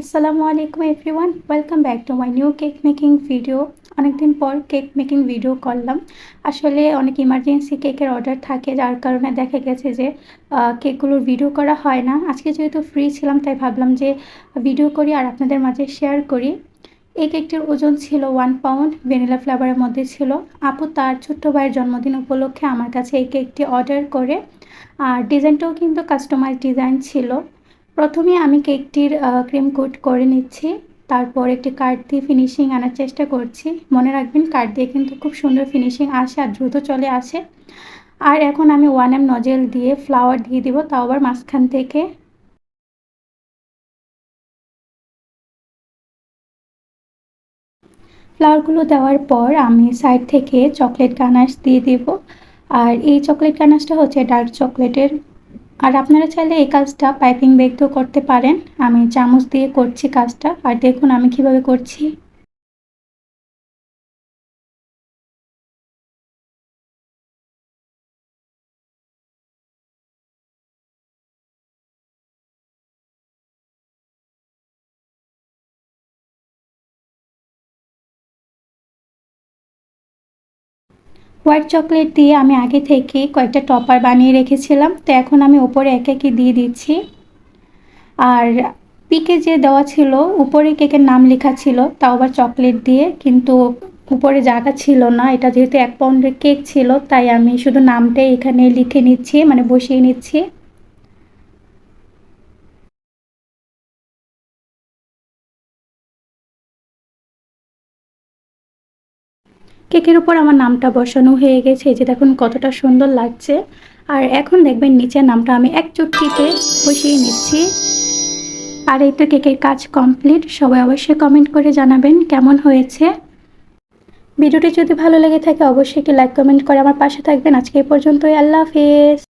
আসসালামু আলাইকুম everyone welcome back to my new cake making video অনেকদিন পর কেক মেকিং ভিডিও করলাম। আসলে অনেক ইমার্জেন্সি কেকের অর্ডার থাকে, যার কারণে দেখা গেছে যে কেকগুলোর ভিডিও করা হয় না। আজকে যেহেতু ফ্রি ছিলাম, তাই ভাবলাম যে ভিডিও করি আর আপনাদের মাঝে শেয়ার করি। এই কেকটির ওজন ছিল ওয়ান পাউন্ড ভ্যানিলা ফ্লেভারের মধ্যে ছিল। আপু তার ছোট্ট ভাইয়ের জন্মদিন উপলক্ষে আমার কাছে এই কেকটি অর্ডার করে। আর ডিজাইনটাও কিন্তু কাস্টমাইজ ডিজাইন ছিল। প্রথমে আমি কেকটির ক্রিম কোট করে নিচ্ছি। তারপর একটি কার্ড দিয়ে ফিনিশিং আনার চেষ্টা করছি। মনে রাখবেন কার্ড দিয়ে কিন্তু খুব সুন্দর ফিনিশিং আসে আর দ্রুত চলে আসে। আর এখন আমি ওয়ান এম নজেল দিয়ে ফ্লাওয়ার দিয়ে দিব, তাও আবার মাঝখান থেকে। ফ্লাওয়ারগুলো দেওয়ার পর আমি সাইড থেকে চকলেট গানাশ দিয়ে দেব। আর এই চকলেট গানাশটা হচ্ছে ডার্ক চকলেটের আর আপনারা চাইলে এই কাজটা পাইপিং দিয়েও করতে পারেন। আমি চামচ দিয়ে করছি কাজটা। আর দেখুন আমি কীভাবে করছি। হোয়াইট চকলেট দিয়ে আমি আগে থেকে কয়েকটা টপার বানিয়ে রেখেছিলাম। তো এখন আমি ওপরে এক একে দিয়ে দিচ্ছি। আর পিকে যে দেওয়া ছিল, উপরে কেকের নাম লেখা ছিল, তাও আবার চকলেট দিয়ে, কিন্তু উপরে জায়গা ছিল না। এটা যেহেতু এক পাউন্ডের কেক ছিল, তাই আমি শুধু নামটাই এখানে লিখে নিচ্ছি মানে বসিয়ে নিচ্ছি। কেকের উপর আমার নামটা বসানো হয়ে গেছে যে দেখুন কতটা সুন্দর লাগছে। আর এখন দেখবেন নিচের নামটা আমি এক চুটকিতে বসিয়ে নিচ্ছি। আর এই তো কেকের কাজ কমপ্লিট, সবাই অবশ্যই কমেন্ট করে জানাবেন কেমন হয়েছে। ভিডিওটি যদি ভালো লেগে থাকে, অবশ্যই একটি লাইক, কমেন্ট করে আমার পাশে থাকবেন। আজকে এই পর্যন্তই, আল্লাহ হাফেজ।